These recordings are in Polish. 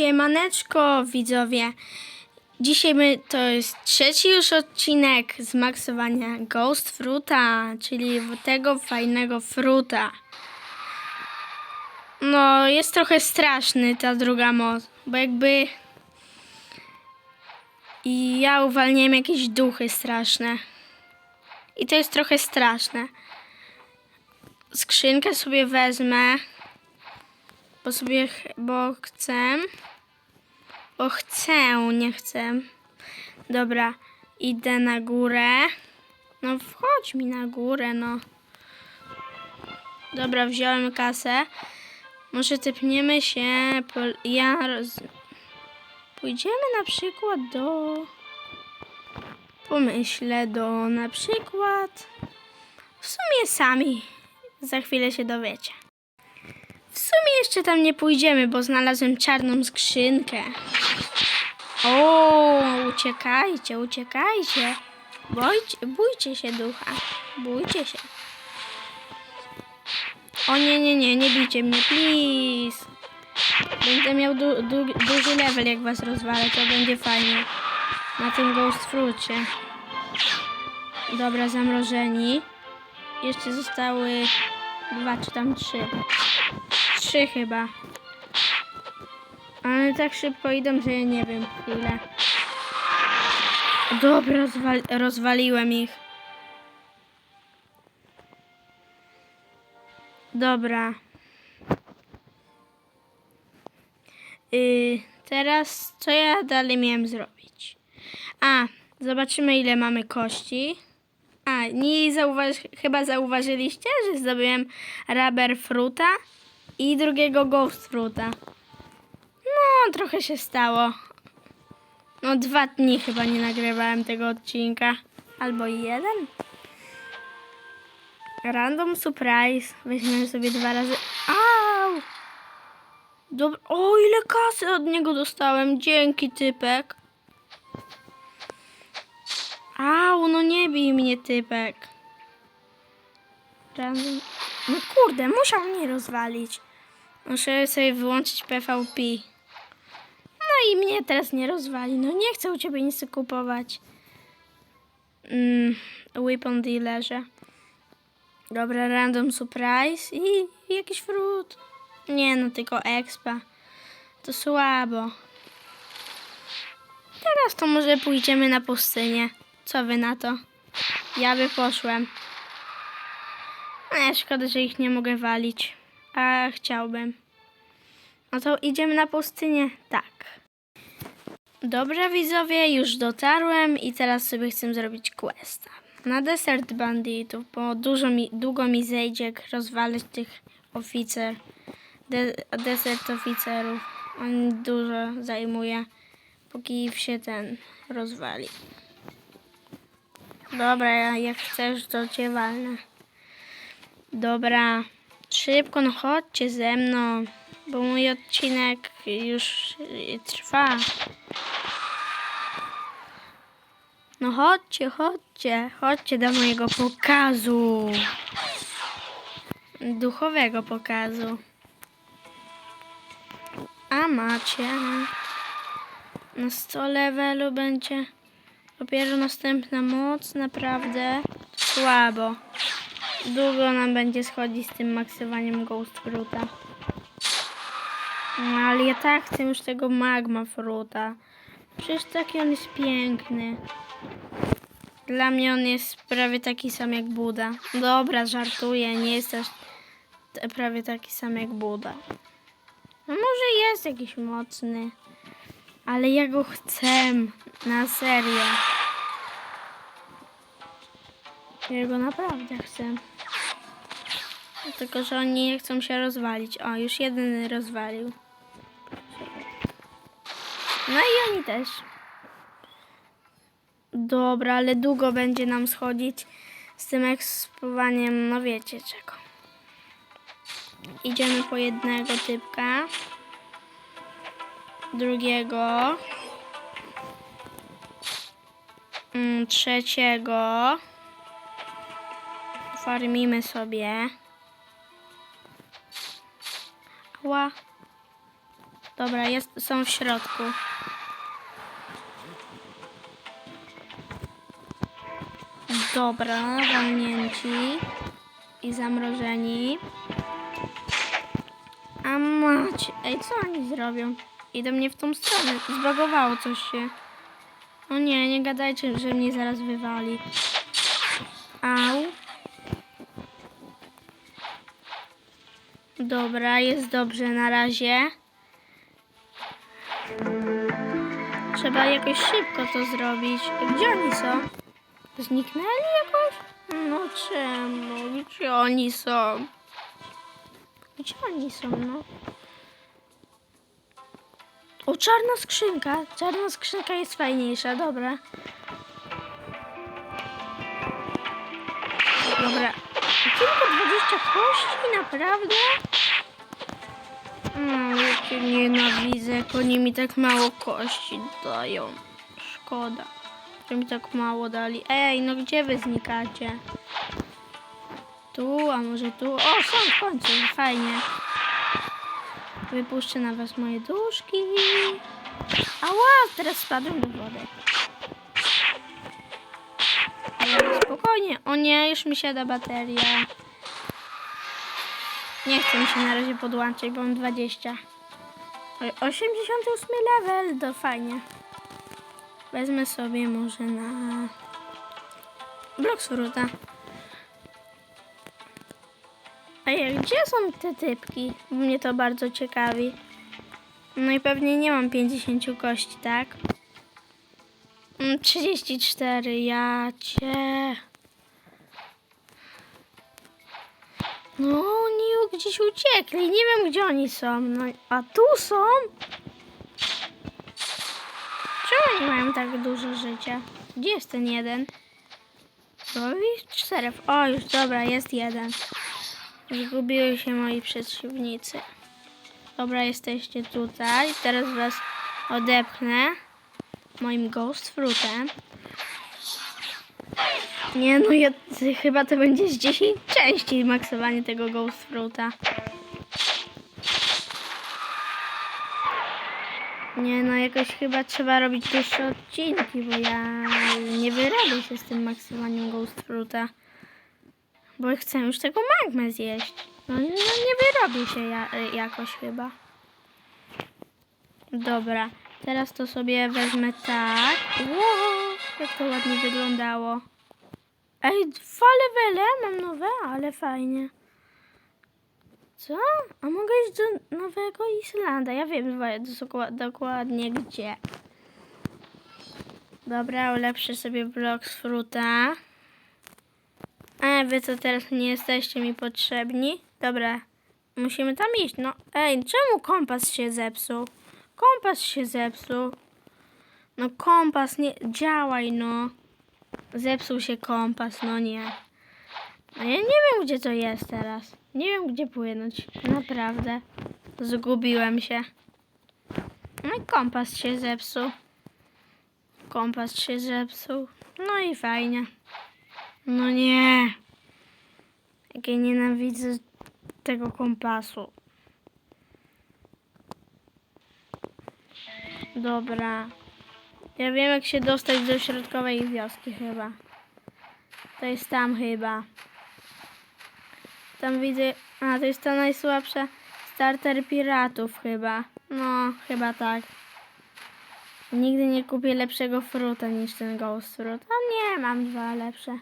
Siemaneczko widzowie. Dzisiaj my, to jest trzeci już odcinek z maksowania Ghost Fruta, czyli tego fajnego fruta. No, jest trochę straszny ta druga moc, bo jakby i ja uwalniałem jakieś duchy straszne. I to jest trochę straszne. Skrzynkę sobie wezmę, bo sobie, bo chcę. Bo chcę, nie chcę. Dobra, idę na górę. No wchodź mi na górę, no. Dobra, wziąłem kasę. Może typniemy się. Ja roz... Pójdziemy na przykład do... Pomyślę do na przykład... W sumie sami. Za chwilę się dowiecie. W sumie jeszcze tam nie pójdziemy, bo znalazłem czarną skrzynkę. O, uciekajcie, uciekajcie. Bójcie, bójcie się ducha. Bójcie się. O nie, nie, nie, nie bijcie mnie, please. Będę miał du, du, duży level, jak was rozwalę, to będzie fajnie. Na tym Ghost Fruicie. Dobra, zamrożeni. Jeszcze zostały dwa czy tam trzy. Trzy chyba. Ale tak szybko idą, że ja nie wiem ile. Dobra, rozwal rozwaliłem ich. Dobra. Yy, teraz co ja dalej miałem zrobić? A, zobaczymy ile mamy kości. A, nie zauważ chyba zauważyliście, że zdobyłem rubber fruta i drugiego ghost fruta. No, trochę się stało. No, dwa dni chyba nie nagrywałem tego odcinka. Albo jeden. Random surprise. Weźmiemy sobie dwa razy. Au! Dobra. O, ile kasy od niego dostałem. Dzięki, typek. Au, no nie bij mnie, typek. Random... No kurde, musiał mnie rozwalić. Muszę sobie wyłączyć PvP. No i mnie teraz nie rozwali. No nie chcę u ciebie nic kupować. Mm, weapon dealerze. Dobra, random surprise i jakiś fruit. Nie no, tylko expa. To słabo. Teraz to może pójdziemy na pustynię. Co wy na to? Ja by poszłem. Nie, szkoda, że ich nie mogę walić. A chciałbym. No to idziemy na pustynię? Tak. Dobra widzowie, już dotarłem i teraz sobie chcę zrobić questa. Na desert banditów, bo dużo mi, długo mi zejdzie jak rozwalać tych oficer. De, desert oficerów. On dużo zajmuje, póki się ten rozwali. Dobra, ja- jak chcesz, to cię walnę. Dobra, szybko, no chodźcie ze mną, bo mój odcinek już y, trwa. No chodźcie, chodźcie, chodźcie do mojego pokazu. Duchowego pokazu. A macie. Na 100 levelu będzie dopiero następna moc, naprawdę słabo. Długo nam będzie schodzić z tym maksowaniem Ghost Fruta. No, ale ja tak chcę już tego Magma Fruta. Przecież taki on jest piękny. Dla mnie on jest prawie taki sam jak Buda. Dobra, żartuję, nie jest t- prawie taki sam jak Buda. No może jest jakiś mocny, ale ja go chcę, na serio. Ja go naprawdę chcę. Tylko, że oni nie chcą się rozwalić. O, już jeden rozwalił. No i oni też. Dobra, ale długo będzie nam schodzić z tym ekspowaniem, no wiecie czego. Idziemy po jednego typka. Drugiego. Mm, trzeciego. Farmimy sobie. Ała. Dobra, jest, są w środku. Dobra, walnięci i zamrożeni. A macie. Ej, co oni zrobią? Idą mnie w tą stronę. Zbagowało coś się. O nie, nie gadajcie, że mnie zaraz wywali. Au. Dobra, jest dobrze na razie. Trzeba jakoś szybko to zrobić. Gdzie oni są? Zniknęli jakoś? No czemu? Gdzie oni są? Gdzie oni są, no? O, czarna skrzynka. Czarna skrzynka jest fajniejsza, dobra. Dobra. 20 kości? Naprawdę? Mm, jakie nienawidzę, jak oni mi tak mało kości dają. Szkoda, że mi tak mało dali. Ej, no gdzie wy znikacie? Tu, a może tu? O, są w końcu, fajnie. Wypuszczę na was moje duszki. Ała, teraz spadłem do wody. Ale spokojnie. O nie, już mi siada bateria. Nie chcę mi się na razie podłączyć, bo mam 20. Oj, 88 level, to fajnie. Wezmę sobie może na blok fruta. A jak, gdzie są te typki? Mnie to bardzo ciekawi. No i pewnie nie mam 50 kości, tak? Mm, 34, ja cię. No, oni gdzieś uciekli. Nie wiem, gdzie oni są. No, a tu są? Czemu oni mają tak dużo życia? Gdzie jest ten jeden? To ich czterech. O, już dobra, jest jeden. Zgubiły się moi przeciwnicy. Dobra, jesteście tutaj. Teraz was odepchnę moim Ghost Fruitem. Nie no, ja, chyba to będzie z 10 części maksowanie tego Ghost Fruita. Nie no, jakoś chyba trzeba robić dłuższe odcinki, bo ja nie wyrobię się z tym maksowaniem Ghost Fruita. Bo chcę już tego magmę zjeść. No, no nie wyrobię się ja, jakoś chyba. Dobra, teraz to sobie wezmę tak. Wow, jak to ładnie wyglądało. Ej, dwa levele mam nowe, ale fajnie. Co? A mogę iść do Nowego Islanda. Ja wiem dokładnie gdzie. Dobra, ulepszę sobie blok z fruta. A wy co teraz nie jesteście mi potrzebni? Dobra, musimy tam iść. No, ej, czemu kompas się zepsuł? Kompas się zepsuł. No kompas nie działaj, no. Zepsuł się kompas, no nie. No ja nie wiem, gdzie to jest teraz. Nie wiem, gdzie płynąć. Naprawdę. Zgubiłem się. No i kompas się zepsuł. Kompas się zepsuł. No i fajnie. No nie. Jak ja nienawidzę tego kompasu. Dobra. Ja wiem jak się dostać do środkowej wioski chyba. To jest tam chyba. Tam widzę... A, to jest ta najsłabsza starter piratów chyba. No, chyba tak. Nigdy nie kupię lepszego fruta niż ten Ghost Fruit. A nie, mam dwa lepsze.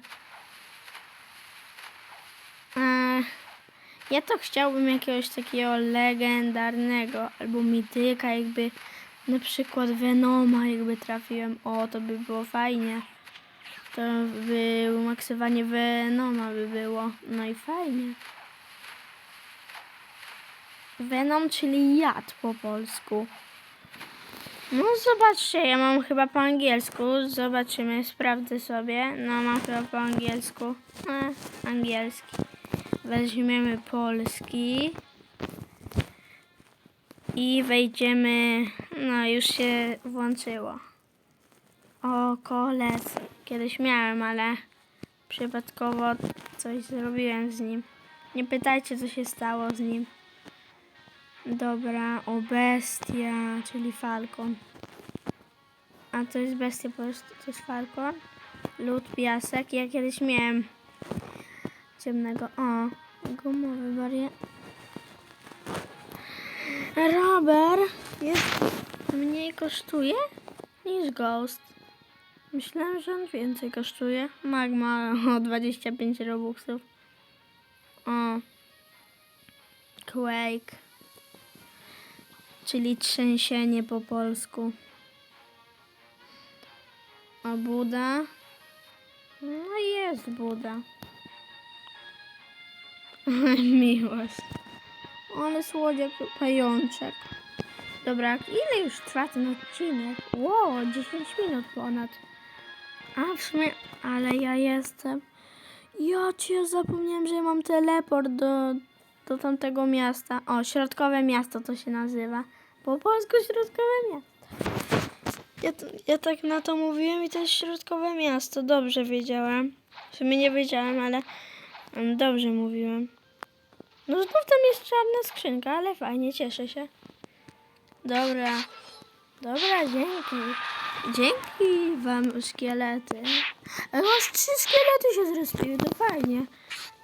Ja to chciałbym jakiegoś takiego legendarnego albo mityka, jakby na przykład Venoma, jakby trafiłem. O, to by było fajnie. To by maksowanie Venoma by było. No i fajnie. Venom, czyli jad po polsku. No zobaczcie, ja mam chyba po angielsku. Zobaczymy, sprawdzę sobie. No mam chyba po angielsku. E, angielski. Weźmiemy polski. I wejdziemy. No już się włączyło. O, kolec. Kiedyś miałem, ale przypadkowo coś zrobiłem z nim. Nie pytajcie, co się stało z nim. Dobra, o bestia, czyli falkon. A to jest bestia po prostu, to jest falkon. Lód, piasek. Ja kiedyś miałem ciemnego. O, gumowy wariant. Robert jest mniej kosztuje niż Ghost. Myślałem, że on więcej kosztuje. Magma o 25 robuxów. O. Quake. Czyli trzęsienie po polsku. A Buda? No jest Buda. Miłość. Ale słodziak pajączek. Dobra, ile już trwa ten odcinek? Wow, 10 minut ponad. A w sumie, ale ja jestem. Ja cię zapomniałem, że mam teleport do, do tamtego miasta. O, środkowe miasto to się nazywa. Po polsku środkowe miasto. Ja, ja tak na to mówiłem i to jest środkowe miasto. Dobrze wiedziałem. W sumie nie wiedziałem, ale mm, dobrze mówiłem. No znów tam jest czarna skrzynka, ale fajnie, cieszę się. Dobra. Dobra, dzięki. Dzięki wam szkielety. Ale masz trzy szkielety się zrespiły, to fajnie.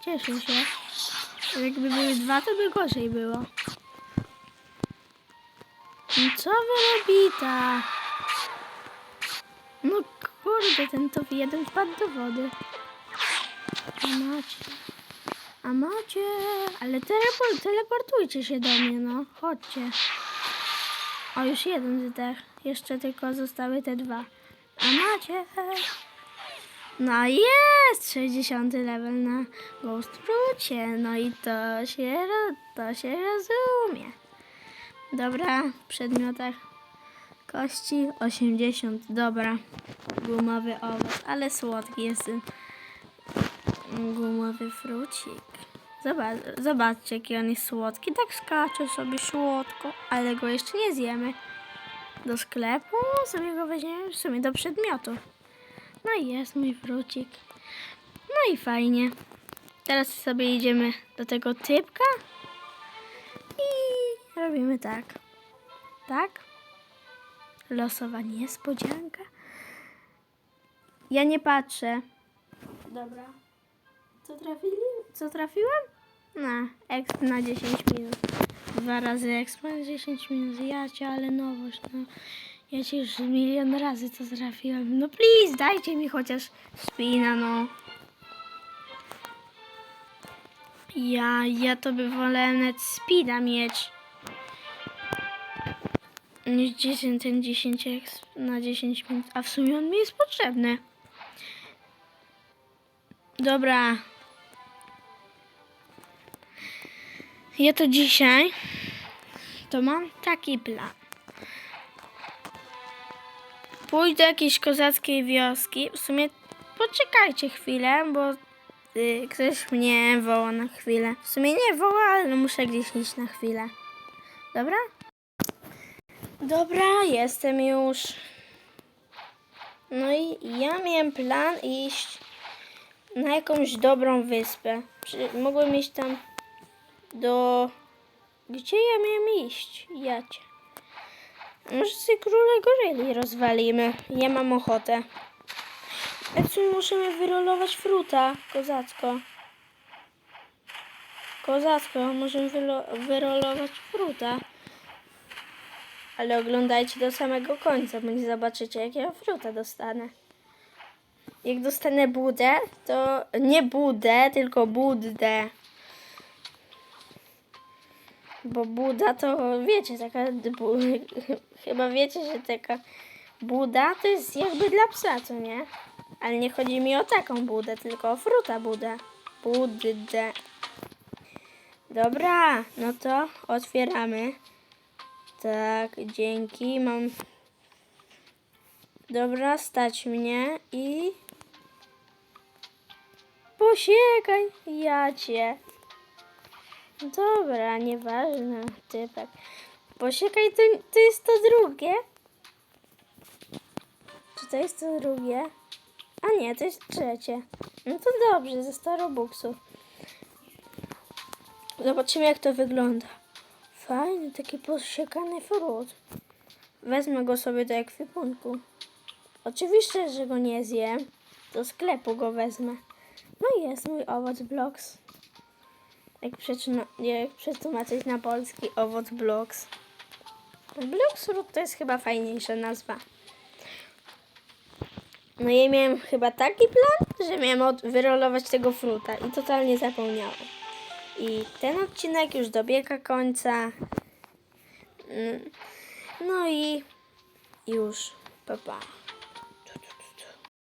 Cieszę się. Jakby były dwa, to by gorzej było. No Co wy robita? No kurde, ten to jeden wpadł do wody. A macie. A macie. Ale teleport, teleportujcie się do mnie, no. Chodźcie. O, już jeden z tych. Jeszcze tylko zostały te dwa. A macie. No jest! 60 level na Ghost Fruicie. No i to się, to się rozumie. Dobra, w przedmiotach kości 80. Dobra. Gumowy owoc, ale słodki jest gumowy frucik. Zobacz, zobaczcie, jaki on jest słodki. Tak skacze sobie słodko, ale go jeszcze nie zjemy. Do sklepu sobie go weźmiemy w sumie do przedmiotu. No i jest mój frucik. No i fajnie. Teraz sobie idziemy do tego typka i robimy tak. Tak? Losowa niespodzianka. Ja nie patrzę. Dobra. Co trafili? Co trafiłem? Na, exp na 10 minut. Dwa razy exp na 10 minut. Ja cię, ale nowość, no. Ja ci już milion razy to trafiłem. No please, dajcie mi chociaż spina, no. Ja, ja to by wolę nawet spina mieć. Niż 10, ten 10 exp na 10 minut. A w sumie on mi jest potrzebny. Dobra. Ja to dzisiaj to mam taki plan. Pójdę do jakiejś kozackiej wioski. W sumie poczekajcie chwilę, bo y, ktoś mnie woła na chwilę. W sumie nie woła, ale muszę gdzieś iść na chwilę. Dobra? Dobra, jestem już. No i ja miałem plan iść na jakąś dobrą wyspę. Mogłem iść tam do... Gdzie ja miałem iść? Jacie. Może sobie króle goryli rozwalimy. Ja mam ochotę. Tu możemy wyrolować fruta? Kozacko. Kozacko, możemy wyrolować fruta. Ale oglądajcie do samego końca, bo nie zobaczycie, jakiego fruta dostanę. Jak dostanę budę, to nie budę, tylko buddę. Bo Buda to wiecie, taka. Bu, chyba wiecie, że taka Buda to jest jakby dla psa, co nie? Ale nie chodzi mi o taką Budę, tylko o fruta Budę. Buddę. Dobra, no to otwieramy. Tak, dzięki. Mam. Dobra, stać mnie i. Posiekaj, ja cię. Dobra, nieważne, typek. Posiekaj, to, to jest to drugie. Czy to jest to drugie? A nie, to jest trzecie. No to dobrze, ze 100 robuxów. Zobaczymy, jak to wygląda. Fajny, taki posiekany frut. Wezmę go sobie do ekwipunku. Oczywiście, że go nie zjem. Do sklepu go wezmę. No i jest mój owoc Blox. Jak, jak przetłumaczyć na polski owoc. Blox Fruit to jest chyba fajniejsza nazwa. No ja miałem chyba taki plan, że miałem od- wyrolować tego fruta i totalnie zapomniałem. I ten odcinek już dobiega końca. Mm, No i już, pa pa.